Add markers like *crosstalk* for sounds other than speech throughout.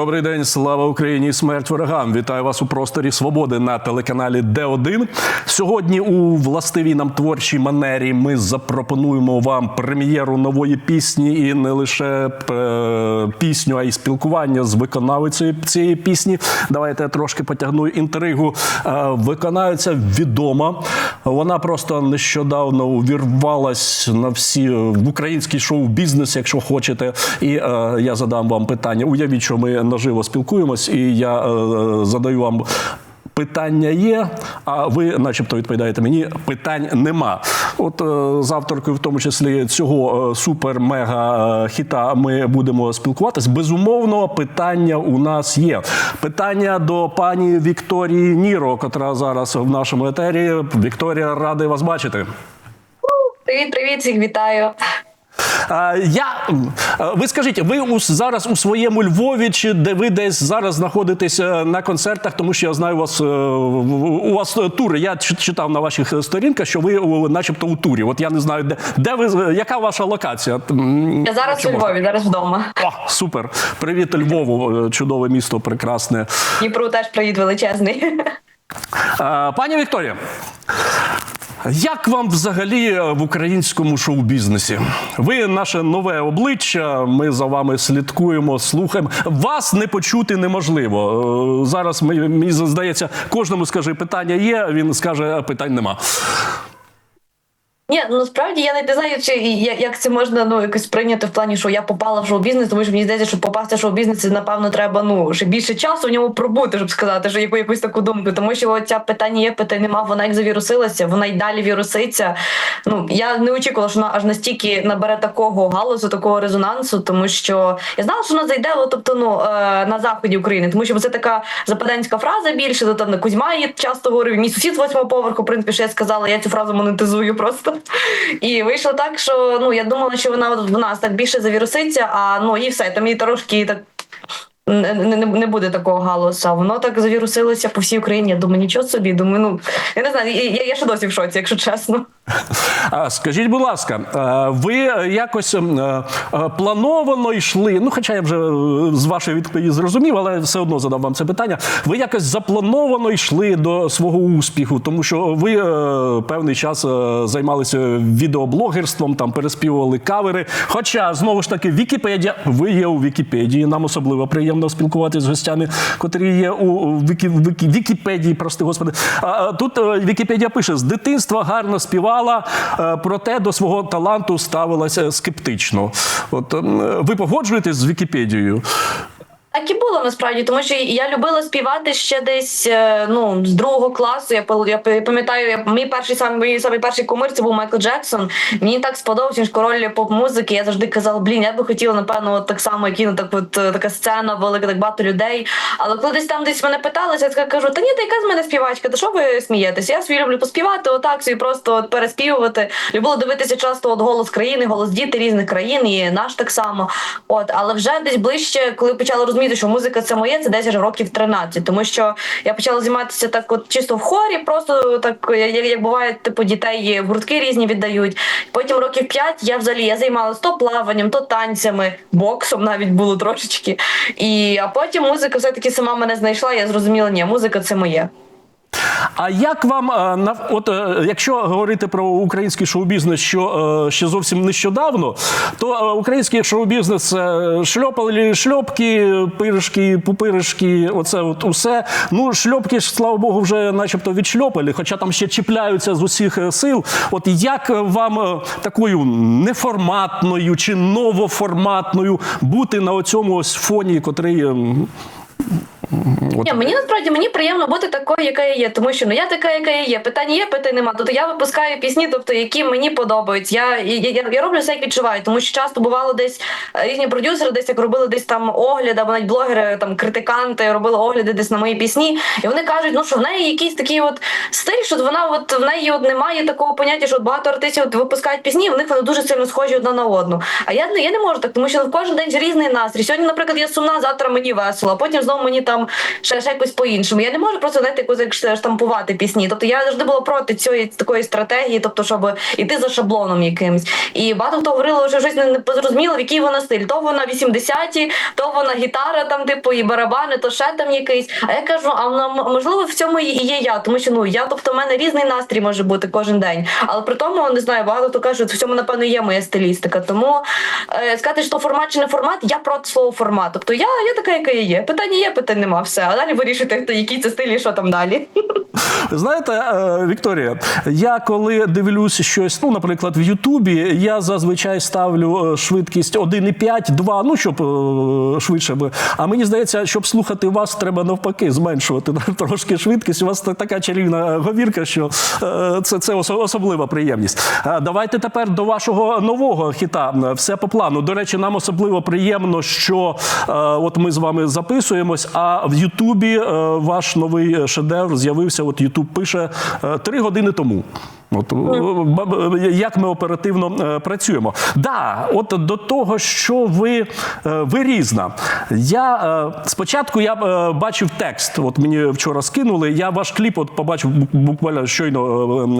Добрий день, слава Україні, і смерть ворогам! Вітаю вас у просторі свободи на телеканалі Д1. Сьогодні у властивій нам творчій манері ми запропонуємо вам прем'єру нової пісні і не лише е, пісню, а й спілкування з виконавицею цієї пісні. Давайте я трошки потягну інтригу. Е, виконавиця відома. Вона просто нещодавно увірвалась на всі в український шоу-бізнес, якщо хочете. І е, я задам вам питання. Уявіть, що ми наживо спілкуємось, і я е, задаю вам. Питання є, а ви, начебто, відповідаєте мені, питань нема. От е, з авторкою, в тому числі цього супер-мега хіта, ми будемо спілкуватись. Безумовно, питання у нас є. Питання до пані Вікторії Ніро, котра зараз в нашому етері. Вікторія, радий вас бачити. Привіт, привіт, всіх вітаю. Я ви скажіть, ви зараз у своєму Львові, чи де ви десь зараз знаходитесь е, на концертах? Тому що я знаю у вас е, у вас тури. Я читав на ваших сторінках, що ви начебто у турі. От я не знаю, де де ви яка ваша локація? Я зараз у. Львові, зараз вдома. О, супер! Привіт, Львову, е, чудове місто, прекрасне. Дніпру теж привіт величезний. Пані Вікторія, як вам взагалі е, в українському шоу-бізнесі? Ви наше нове обличчя. Ми за вами слідкуємо, слухаємо. Вас не почути неможливо. Е, Зараз мені здається, кожному скаже питання є. Він скаже, питань нема. Ні, ну насправді я не знаю, чи як це можна ну якось прийняти в плані, що я попала в шоу-бізнес, тому що мені здається, що попасти в шоу-бізнес, напевно, треба ну ще більше часу в ньому пробути, щоб сказати, що яку якусь таку думку. Тому що ця питання є, питань нема, вона як завірусилася, вона й далі віруситься. Ну я не очікувала, що вона аж настільки набере такого галузу, такого резонансу, тому що я знала, що вона зайде, тобто ну е, на заході України, тому що це така западенська фраза більше. То там Кузьма її часто говорив. Мій сусід восьмого поверху, в принципі, що я сказала, я цю фразу монетизую просто. І вийшло так, що ну я думала, що вона в нас так більше завіруситься, а ну і все, там її трошки так. Не, не, не буде такого галусу. Воно так завірусилося по всій Україні. Я думаю, нічого собі. Думаю, ну я не знаю, я, я ще досі в шоці, якщо чесно. А скажіть, будь ласка, ви якось ем, е, е, плановано йшли? Ну, хоча я вже е, з вашої відповіді зрозумів, але все одно задав вам це питання. Ви якось заплановано йшли до свого успіху, тому що ви певний час займалися відеоблогерством, там переспівували кавери. Хоча знову ж таки, Вікіпедія, ви є у Вікіпедії. Нам особливо приємно спілкуватися з гостями, котрі є у Вікі, Вікі, Вікіпедії. Прости господи. А, тут е, Вікіпедія пише: з дитинства гарно співала, е, проте до свого таланту ставилася скептично. От ем, ви погоджуєтесь з Вікіпедією? Так і було насправді, тому що я любила співати ще десь е, ну з другого класу. Я я пам'ятаю, я мій перший сам мій самий перший кумир це був Майкл Джексон. Мені так сподобався ж король поп-музики. Я завжди казала, блін, я би хотіла, напевно, от так само, як і ну, так от е, така сцена, велика, так багато людей. Але коли десь там десь мене питалися, я кажу, та ні, та яка з мене співачка? Та що ви смієтеся? Я собі люблю поспівати, отак собі просто от переспівувати. Любила дивитися часто от голос країни, голос діти різних країн, і наш так само. От, але вже десь ближче, коли почала розуміти, що музика це моє, це десь років 13. Тому що я почала займатися так, от чисто в хорі, просто так як, як буває, типу дітей гуртки різні віддають. Потім років 5 я взагалі я займалася то плаванням, то танцями, боксом навіть було трошечки. І а потім музика все-таки сама мене знайшла. Я зрозуміла, ні, музика це моє. А як вам е, от е, якщо говорити про український шоу-бізнес, що е, ще зовсім нещодавно, то український шоу-бізнес шльопали шльопки, пиришки, пупиришки, оце от усе. Ну, шльопки ж, слава Богу, вже начебто відшльопали, хоча там ще чіпляються з усіх сил. От як вам такою неформатною чи новоформатною бути на оцьому ось фоні, котрий. От. Ні, мені насправді мені приємно бути такою, яка я є, тому що ну я така, яка я є. Питань є, питань нема. Тобто я випускаю пісні, тобто які мені подобаються. Я, я, я, я роблю все, як відчуваю, тому що часто бувало десь е, різні продюсери, десь як робили десь там огляд, або навіть блогери, там критиканти робили огляди десь на мої пісні, і вони кажуть, ну що в неї якийсь такий от стиль, що вона от в неї от немає такого поняття, що от багато артистів от випускають пісні, в них вони дуже сильно схожі одна на одну. А я не я не можу так, тому що в кожен день різний настрій. Сьогодні, наприклад, я сумна, завтра мені весело, а потім знову мені там ще, ще якось по-іншому. Я не можу просто знаєте, якось штампувати пісні. Тобто я завжди була проти цієї такої стратегії, тобто, щоб іти за шаблоном якимсь. І багато хто говорило, що щось не зрозуміло, в який вона стиль. То вона 80-ті, то вона гітара, там, типу, і барабани, то ще там якийсь. А я кажу, а можливо, в цьому і є я, тому що ну я, тобто, в мене різний настрій може бути кожен день. Але при тому не знаю, багато хто каже, що в цьому напевно є моя стилістика. Тому е, сказати, що формат чи не формат, я проти свого формату. Тобто я, я така, яка я є. Питання є, питань нема. Все. А далі вирішити, хто який це стиль і що там далі. Знаєте, е, Вікторія, я коли дивлюсь щось, ну, наприклад, в Ютубі, я зазвичай ставлю е, швидкість 1,5, 2, ну, щоб е, швидше би. А мені здається, щоб слухати вас, треба навпаки зменшувати *laughs* трошки швидкість. У вас така чарівна говірка, що це, це особлива приємність. Давайте тепер до вашого нового хіта. Все по плану. До речі, нам особливо приємно, що от ми з вами записуємось, а в Ютубі е, ваш новий шедевр з'явився. От Ютуб пише е, три години тому. От, е, б- як ми оперативно е, працюємо. Да, от до того, що ви, е, ви різна. Я е, спочатку я е, бачив текст. От мені вчора скинули. Я ваш кліп от побачив буквально щойно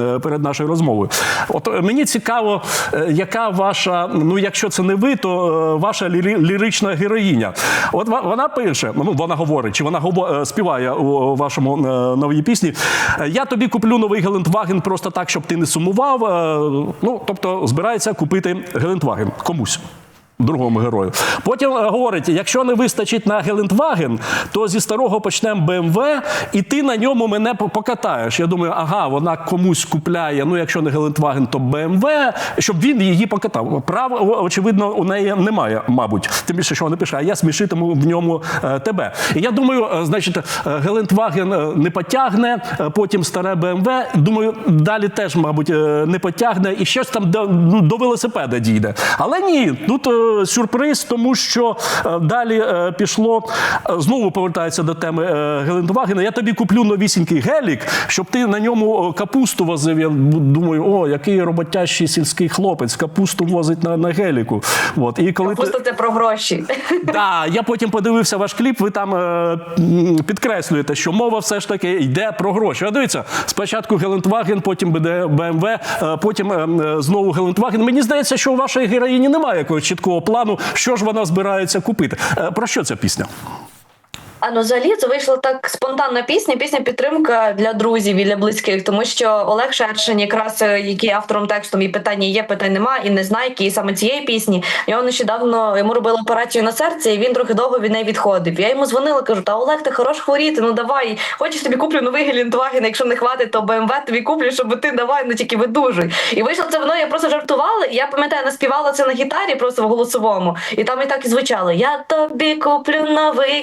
е, е, перед нашою розмовою. От е, мені цікаво, е, яка ваша, ну якщо це не ви, то е, ваша лірична героїня. От вона пише, ну вона говорить, чи вона е, співає у вашому е, новій пісні. е, Я тобі куплю новий Гелендваген просто так, щоб ти не сумував. Е, Ну, тобто, збирається купити Гелендваген комусь. Другому герою. Потім е, говорить: якщо не вистачить на Гелендваген, то зі старого почнемо БМВ, і ти на ньому мене покатаєш. Я думаю, ага, вона комусь купляє. Ну, якщо не Гелендваген, то БМВ, щоб він її покатав. Прав, очевидно, у неї немає, мабуть. Тим більше, що вона пише, а я смішитиму в ньому е, тебе. І я думаю, е, значить, Гелендваген не потягне, потім старе БМВ. Думаю, далі теж, мабуть, не потягне, і щось там до, ну, велосипеда дійде. Але ні, тут сюрприз, тому що е, далі е, пішло, е, знову повертається до теми Гелендвагена. Я тобі куплю новісінький гелік, щоб ти на ньому капусту возив. Я думаю, о, який роботящий сільський хлопець, капусту возить на, на геліку. От. І коли ти- це про гроші. Да, я потім подивився ваш кліп. Ви там підкреслюєте, що мова все ж таки йде про гроші. А дивіться, спочатку Гелендваген, потім БМВ, потім е, е, знову Гелендваген. Мені здається, що у вашої героїні немає якогось чіткого плану, що ж вона збирається купити. Е, Про що ця пісня? А ну взагалі це вийшла так спонтанна пісня, пісня підтримка для друзів і для близьких, тому що Олег Шершень, якраз е, який автором тексту і питання є, питань нема, і не знає, який саме цієї пісні. Його нещодавно йому робили операцію на серце, і він трохи довго від неї відходив. Я йому дзвонила, кажу: Та Олег, ти хорош хворіти, ну давай, хочеш тобі куплю новий Гелендваген, якщо не хватить, то БМВ тобі куплю, щоб ти давай, ну тільки видужуй. І вийшло це воно, я просто жартувала. Я пам'ятаю, наспівала це на гітарі, просто в голосовому, і там і так і звучало: Я тобі куплю новий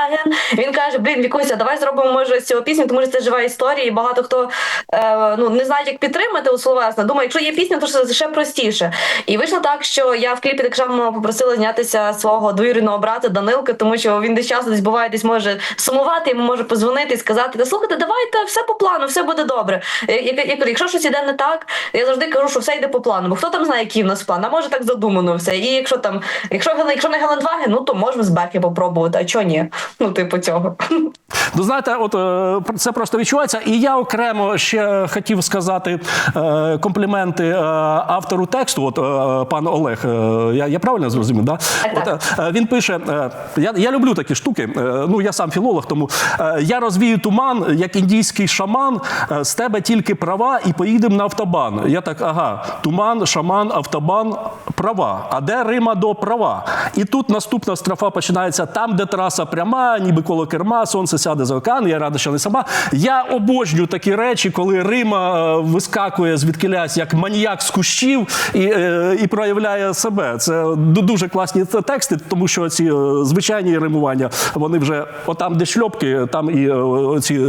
Гелендваген. Він каже: Блін, Вікуся, давай зробимо може цього пісню, тому що це жива історія, і багато хто е, ну не знає, як підтримати у словесно. Думаю, якщо є пісня, то це ще простіше. І вийшло так, що я в кліпі так само попросила знятися свого двоюрідного брата Данилка, тому що він десь часто десь буває, десь може сумувати, йому може позвонити і сказати: Та слухайте, давайте все по плану, все буде добре. Я, я, я якщо щось іде не так, я завжди кажу, що все йде по плану. Бо хто там знає, який в нас план? А може так задумано все. І якщо там, якщо якщо не Гелендваген, ну то можемо з Беки попробувати, а чого ні? Ну, типу цього. Ну, знаєте, от е, це просто відчувається. І я окремо ще хотів сказати е, компліменти е, автору тексту, от пан Олег. Я, я правильно зрозумів? Да? Так, От, він пише: я, я люблю такі штуки. Ну, я сам філолог, тому я розвію туман, як індійський шаман, з тебе тільки права, і поїдемо на автобан. Я так, ага, туман, шаман, автобан, права. А де Рима до права? І тут наступна строфа починається там, де траса пряма, ніби коло керма, сонце сяде за океан, я рада, що не сама. Я обожнюю такі речі, коли Рима е, вискакує звідкилясь як маніяк з кущів і, е, і проявляє себе. Це дуже класні тексти, тому що ці е, звичайні римування, вони вже отам, де шльопки, там і ці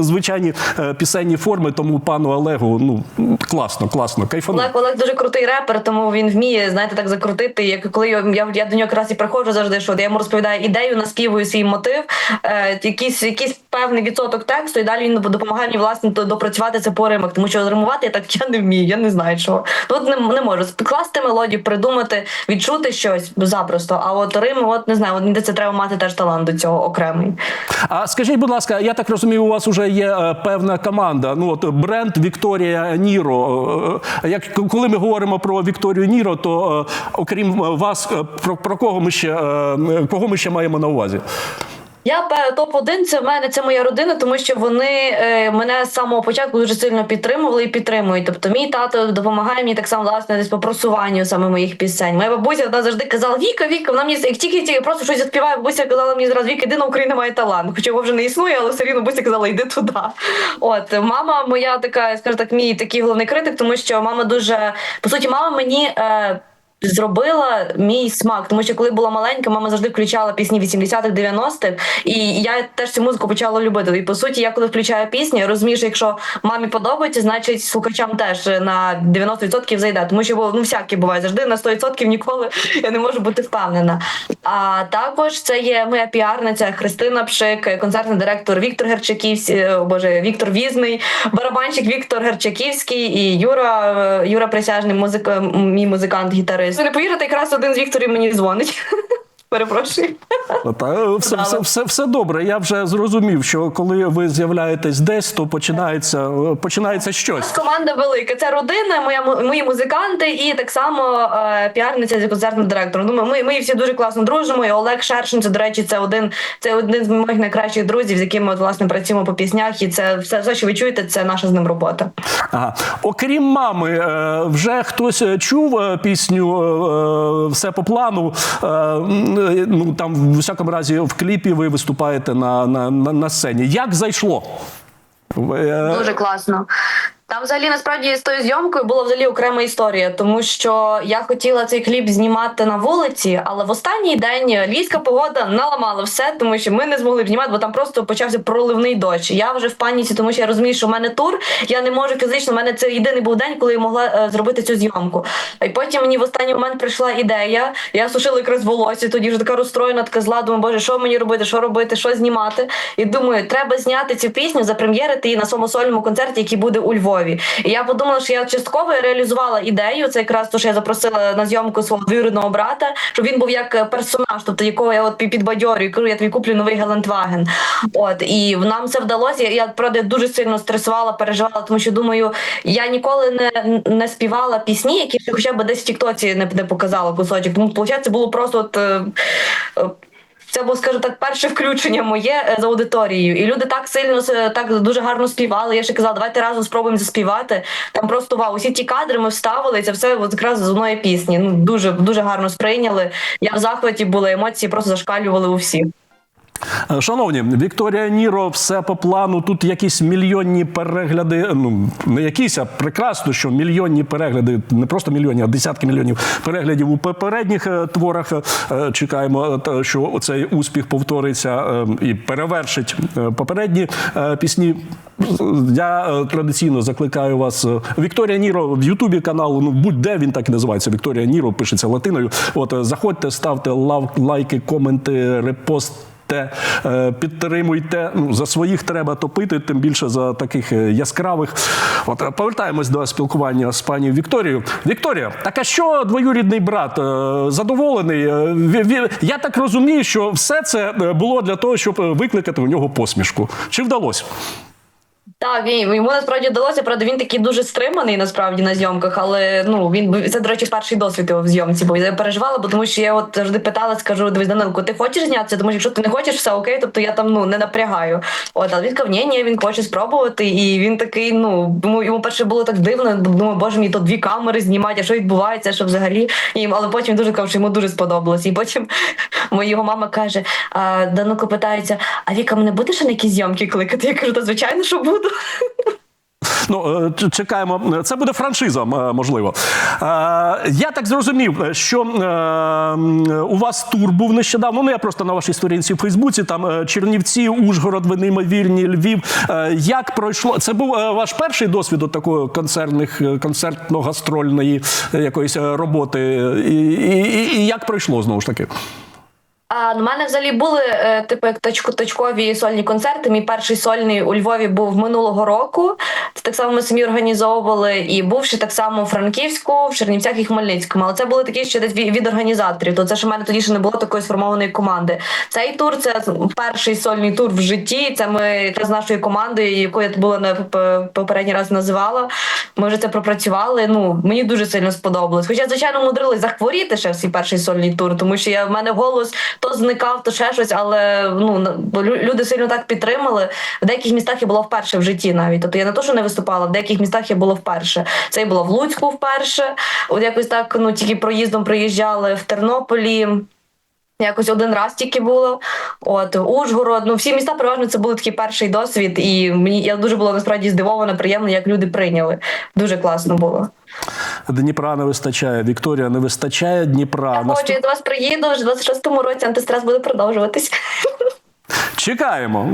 звичайні пісенні форми. Тому пану Олегу ну класно, класно, кайфану. Олег Олег дуже крутий репер, тому він вміє, знаєте, так закрутити. Як коли я, я, до нього якраз і приходжу завжди, що я йому розповідаю ідею, наспівую свій мотив. е, якийсь, якийсь певний відсоток тексту, і далі він допомагає мені власне до- допрацювати це по римах, тому що римувати я так я не вмію, я не знаю чого. Тут не, не можу скласти мелодію, придумати, відчути щось запросто. А от Рим, от не знаю, от це треба мати теж талант до цього окремий. А скажіть, будь ласка, я так розумію, у вас вже є е, певна команда. Ну от бренд Вікторія Ніро. Е, Як коли ми говоримо про Вікторію Ніро, то е, окрім вас, е, про, про кого ми ще е, кого ми ще маємо на увазі? Я топ-1 це в мене це моя родина, тому що вони мене з самого початку дуже сильно підтримували і підтримують. Тобто, мій тато допомагає мені так само власне десь по просуванню саме моїх пісень. Моя бабуся вона завжди казала: Віка, Віка, вона мені як тільки тільки просто щось заспіває, бабуся казала мені зразу Віка, на Україна має талант. Хоча його вже не існує, але все рівно бабуся казала, йди туди. От мама моя така, скажу так, мій такий головний критик, тому що мама дуже по суті, мама мені. Е, Зробила мій смак, тому що коли була маленька, мама завжди включала пісні 80-х, 90-х, і я теж цю музику почала любити. І по суті, я коли включаю пісні, розумію, що якщо мамі подобається, значить слухачам теж на 90% зайде. Тому що ну всякі буває завжди на 100% ніколи я не можу бути впевнена. А також це є моя піарниця Христина Пшик, концертний директор Віктор Герчаківський, о, боже, Віктор Візний, барабанщик Віктор Герчаківський і Юра, е, Юра Присяжний, музик, мій музикант, гітарист. Не повірите, якраз один з Вікторів мені дзвонить. *laughs* Перепрошую. Та, е, все, все, все, все добре. Я вже зрозумів, що коли ви з'являєтесь десь, то починається, е, починається щось. Команда велика. Це родина, моя мої музиканти, і так само е, піарниця зі концертним директором. Думаю, ми, ми всі дуже класно дружимо. І Олег Шершин, це до речі, це один, це один з моїх найкращих друзів, з якими от, власне працюємо по піснях. І це все, все, що ви чуєте, це наша з ним робота. Ага. Окрім мами, е, вже хтось чув пісню Все по плану. Е, Ну там в усякому разі в кліпі ви виступаєте на, на, на, на сцені. Як зайшло? Е, Дуже класно. Там взагалі насправді з тою зйомкою була взагалі окрема історія, тому що я хотіла цей кліп знімати на вулиці, але в останній день львівська погода наламала все, тому що ми не змогли знімати, бо там просто почався проливний дощ. Я вже в паніці, тому що я розумію, що в мене тур. Я не можу фізично. У мене це єдиний був день, коли я могла е, зробити цю зйомку. І потім мені в останній момент прийшла ідея. Я сушила якраз волосся, тоді вже така розстроєна, така зла. Думаю, боже, що мені робити, що робити, що знімати. І думаю, треба зняти цю пісню, запрем'єрити її на своєму сольному концерті, який буде у Львові. І я подумала, що я частково реалізувала ідею. Це якраз то, що я запросила на зйомку свого двоюрідного брата, щоб він був як е, персонаж, тобто якого я от пі- підбадьорюю, кажу, я тобі куплю новий Гелендваген. От і нам це вдалося. Я- Я правда дуже сильно стресувала, переживала, тому що думаю, я ніколи не, не співала пісні, які хоча б десь в Тіктоці не, не показала кусочок. Тому виходить, це було просто от. Це було, скажу так, перше включення моє е, з аудиторією. І люди так сильно так дуже гарно співали. Я ще казала, давайте разом спробуємо заспівати. Там просто вау, усі ті кадри ми вставили, і це все от якраз з одної пісні. Ну дуже дуже гарно сприйняли. Я в захваті була, емоції просто зашкалювали у всіх. Шановні, Вікторія Ніро, все по плану. Тут якісь мільйонні перегляди. Ну не якісь, а прекрасно, що мільйонні перегляди, не просто мільйонні, а десятки мільйонів переглядів у попередніх е, творах. Е, Чекаємо, е, що цей успіх повториться і перевершить попередні пісні. Я традиційно закликаю вас. Вікторія Ніро в Ютубі каналу. Ну будь-де він так і називається. Вікторія Ніро пишеться латиною. От заходьте, ставте лав, лайки, коменти, репост. Те е, підтримуйте. Ну за своїх треба топити, тим більше за таких е, яскравих. От е, повертаємось до спілкування з пані Вікторією. Вікторія, так а що двоюрідний брат задоволений? Я так розумію, що все це було для того, щоб викликати у нього посмішку. Чи вдалося? Так, він йому насправді вдалося. Правда, він такий дуже стриманий насправді на зйомках, але ну він це, до речі, перший досвід його в зйомці, бо я переживала, бо тому що я от завжди питала, скажу, дивись, Данилко, ти хочеш знятися? Тому що якщо ти не хочеш, все окей, тобто я там ну не напрягаю. От, але він сказав, ні, ні, він хоче спробувати, і він такий, ну йому, перше було так дивно, думаю, боже, мені то дві камери знімати, а що відбувається, що взагалі. І, але потім дуже казав, що йому дуже сподобалось. І потім *laughs* моя його мама каже: а, Данилко питається: а Віка, мене будеш на якісь зйомки кликати? Я кажу, та звичайно, що буду. Ну, е, чекаємо. Це буде франшиза, можливо. Е, Я так зрозумів, що е, у вас тур був нещодавно. Ну, я просто на вашій сторінці в Фейсбуці, там е, Чернівці, Ужгород, ви неймовірні, Львів. Е, Як пройшло? Це був е, ваш перший досвід от такої концертних, е, концертно-гастрольної е, якоїсь е, роботи. І, і- і як пройшло знову ж таки? А у мене взагалі були е, типу як точку точкові сольні концерти. Мій перший сольний у Львові був минулого року. Це так само ми самі організовували. І був ще так само у Франківську, в Чернівцях і Хмельницькому. Але це були такі ще десь від організаторів. То це ж в мене тоді ще не було такої сформованої команди. Цей тур це перший сольний тур в житті. Це ми якраз з нашою командою, яку я була на попередній раз називала. Ми вже це пропрацювали. Ну мені дуже сильно сподобалось. Хоча, звичайно, мудрились захворіти ще в свій перший сольний тур, тому що я в мене голос то зникав, то ще щось, але ну люди сильно так підтримали. В деяких містах я була вперше в житті навіть. Тобто я не то, що не виступала, в деяких містах я була вперше. Це я була в Луцьку вперше. От якось так, ну тільки проїздом приїжджали в Тернополі. Якось один раз тільки було. От Ужгород. Ну всі міста переважно це був такий перший досвід, і мені я дуже була насправді здивована, приємно, як люди прийняли. Дуже класно було. Дніпра не вистачає, Вікторія не вистачає Дніпра. Я хочу, я до вас приїду вже в 26-му році. Антистрес буде продовжуватись. Чекаємо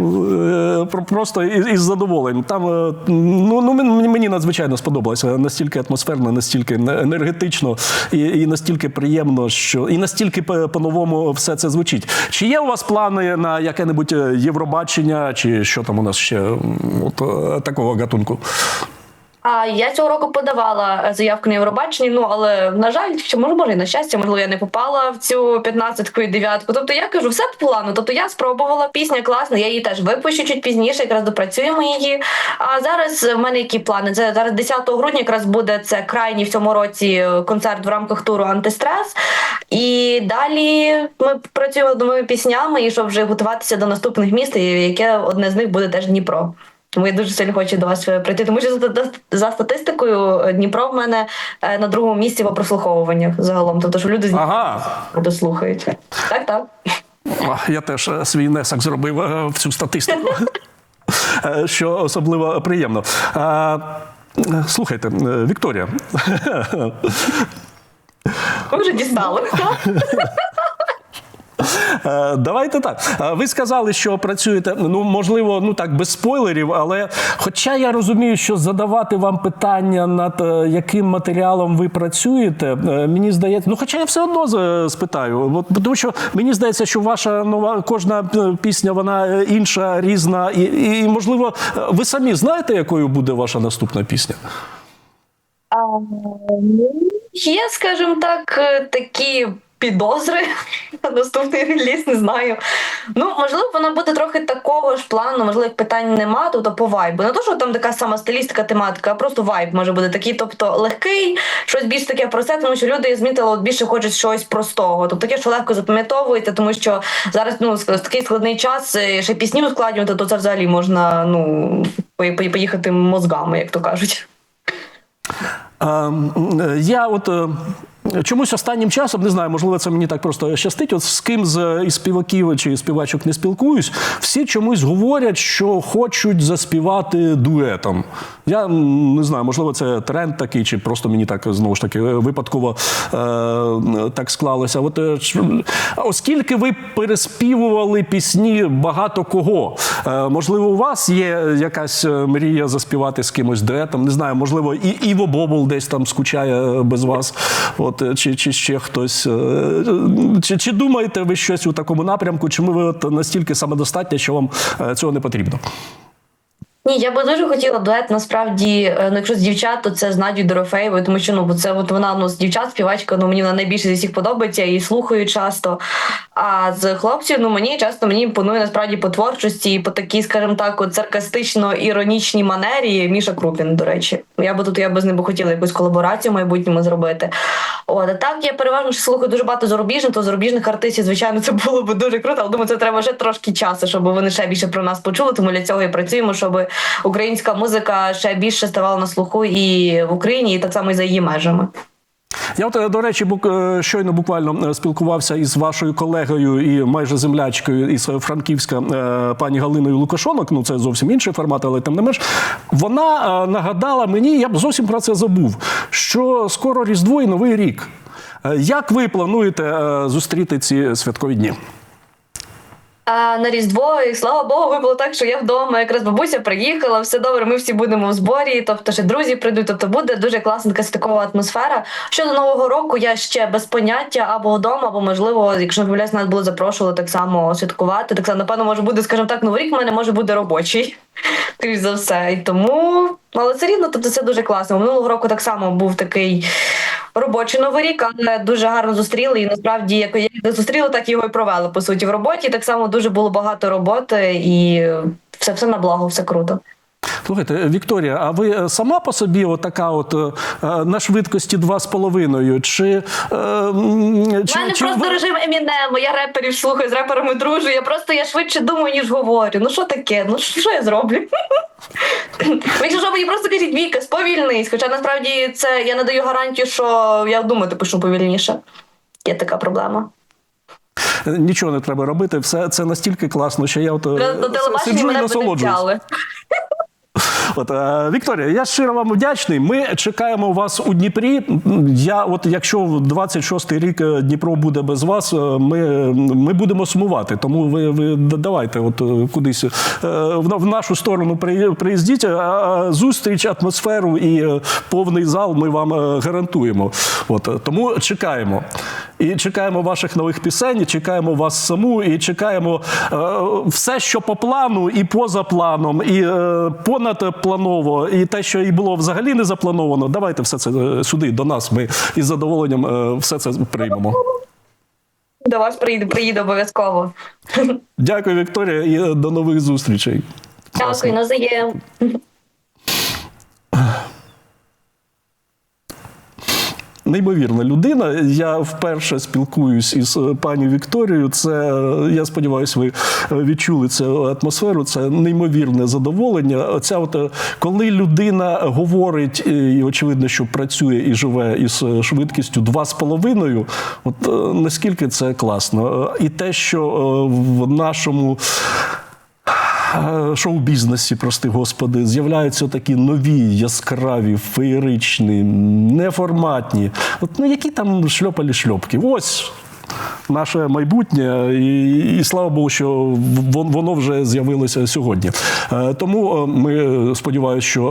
Е, просто із, задоволенням. Там е, ну, ну мені, надзвичайно сподобалося. Настільки атмосферно, настільки енергетично і, і настільки приємно, що і настільки по- по-новому все це звучить. Чи є у вас плани на яке-небудь е, Євробачення, чи що там у нас ще от такого гатунку? А я цього року подавала е, заявку на Євробачення, ну але на жаль, чи може, може на щастя, можливо, я не попала в цю 15-ку і 9-ку. Тобто я кажу, все по плану. Тобто я спробувала пісня класна, я її теж випущу чуть пізніше, якраз допрацюємо її. А зараз в мене які плани? Це зараз 10 грудня якраз буде це крайній в цьому році е, концерт в рамках туру Антистрес. І далі ми працюємо над новими піснями, і щоб вже готуватися до наступних міст, яке одне з них буде теж Дніпро. Тому я дуже сильно хочу до вас е, прийти. Тому що за, за статистикою е, Дніпро в мене е, на другому місці по прослуховуваннях загалом. Тобто, що люди з Ага. дослухають. Так, так. Я теж свій внесок зробив в цю статистику, *laughs* що особливо приємно. Слухайте, Вікторія, Ви вже дістали. *laughs* е, давайте так. Е, Ви сказали, що працюєте, ну можливо, ну так без спойлерів, але хоча я розумію, що задавати вам питання над е, яким матеріалом ви працюєте, мені здається, ну хоча я все одно спитаю, тому що мені здається, що ваша нова кожна пісня вона інша, різна, і, і, можливо, ви самі знаєте, якою буде ваша наступна пісня? Ну, Є, скажімо так, такі підозри на наступний реліз, не знаю. Ну, можливо, вона буде трохи такого ж плану, можливо, як питань нема, тобто по вайбу. Не то, що там така сама стилістика, тематика, а просто вайб може бути такий, тобто легкий, щось більш таке просте, тому що люди змітили, от більше хочуть щось простого. Тобто таке, що легко запам'ятовується, тому що зараз ну, такий складний час, е, ще пісні ускладнювати, то це взагалі можна ну, по- по- поїхати мозгами, як то кажуть. Ем, е, Я от е, чомусь останнім часом не знаю, можливо, це мені так просто щастить. От з ким з із співаків чи співачок не спілкуюсь, всі чомусь говорять, що хочуть заспівати дуетом. Я не знаю, можливо, це тренд такий, чи просто мені так знову ж таки випадково е, так склалося. От е, оскільки ви переспівували пісні багато кого, е, можливо, у вас є якась е, мрія заспівати з кимось дуетом? Не знаю, можливо, і Іво Бобул десь там скучає без вас. От е, чи, чи ще хтось. е, Чи, чи думаєте ви щось у такому напрямку? Чи ми ви от настільки самодостатні, що вам е, цього не потрібно? Ні, я би дуже хотіла дует. Насправді, е, ну якщо з дівчат, то це з Надією Дорофеєвою, тому що ну бо це от вона ну з дівчат співачка. Ну мені вона найбільше зі всіх подобається і слухаю часто. А з хлопців, ну мені часто мені імпонує насправді по творчості і по такій, скажімо так, от саркастично-іронічній манері. Міша Крупін, до речі. Я би тут я би з ним би хотіла якусь колаборацію в майбутньому зробити. От а так я переважно ще слухаю дуже багато зарубіжних, то зарубіжних артистів, звичайно, це було б дуже круто. Але думаю, це треба ще трошки часу, щоб вони ще більше про нас почули. Тому для цього і працюємо, щоб українська музика ще більше ставала на слуху і в Україні, і так само і за її межами. Я от, е, до речі, бук- е, щойно буквально е, спілкувався із вашою колегою і майже землячкою із Франківська пані Галиною Лукашонок. Ну це зовсім інший формат, але тим не менш. Вона нагадала мені, я б зовсім про це забув, що скоро Різдво і Новий рік. Як ви плануєте зустріти ці святкові дні? А на Різдво, і слава Богу, випало так, що я вдома. Якраз бабуся приїхала, все добре, ми всі будемо в зборі, тобто ще друзі прийдуть. Тобто буде дуже класна така святкова атмосфера. Щодо нового року, я ще без поняття або вдома, або можливо, якщо не нас будуть запрошували так само святкувати. Так само, напевно, може буде, скажімо так, новий рік в мене може буде робочий. *laughs* Крізь за все. І тому, але це рівно, тобто це дуже класно. Минулого року так само був такий робочий новий рік, але дуже гарно зустріли. І насправді, як зустріли, так його і провели по суті в роботі. Так само дуже було багато роботи, і все, все на благо, все круто. Слухайте, Вікторія, а ви е, сама по собі отака от е, е, на швидкості 2,5? Чи, м, У мене чи просто ви- режим Емінему, я реперів слухаю, з реперами дружу. Я просто я швидше думаю, ніж говорю. Ну що таке? Ну що я зроблю? *laughs* Ви що, мені просто кажіть, Віка, сповільнись. Хоча насправді це я не даю гарантію, що я думати пишу повільніше. Є така проблема. Нічого не треба робити, все це настільки класно, що я от сиджу і насолоджуюсь. От, е, Вікторія, я щиро вам вдячний. Ми чекаємо вас у Дніпрі. Я, от якщо в 26-й рік е, Дніпро буде без вас, е, ми, ми будемо сумувати. Тому ви, ви давайте от кудись в, нашу сторону при- приїздіть. Зустріч, атмосферу і повний зал ми вам гарантуємо. От, тому чекаємо. І чекаємо ваших нових пісень, чекаємо вас саму, і чекаємо е, все, що по плану, і поза планом, і е, понадпланово, і те, що і було взагалі не заплановано. Давайте все це е, сюди, до нас. Ми із задоволенням е, все це приймемо. До вас приїду, приїду обов'язково. Дякую, Вікторія, і е, до нових зустрічей. Дякую, назаєм. Неймовірна людина. Я вперше спілкуюсь із е, пані Вікторією. Це е, я сподіваюся, ви е, відчули цю атмосферу. Це неймовірне задоволення. Оця от коли людина говорить, і очевидно, що працює і живе із швидкістю 2,5, от наскільки це класно. І те, що в нашому шоу-бізнесі, прости господи, з'являються такі нові, яскраві, феєричні, неформатні. От ну які там шльопалі шльопки. Ось. Наше майбутнє, і, і слава Богу, що вон- воно вже з'явилося сьогодні. Е, Тому е, ми сподіваюся, що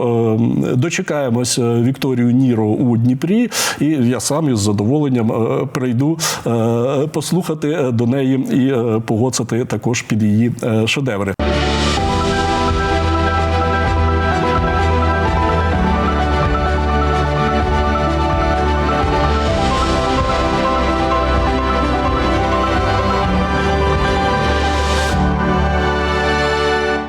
е, дочекаємось е, Вікторію Ніро у Дніпрі, і я сам із задоволенням е, прийду е, послухати е, до неї і е, погоцати також під її е, шедеври.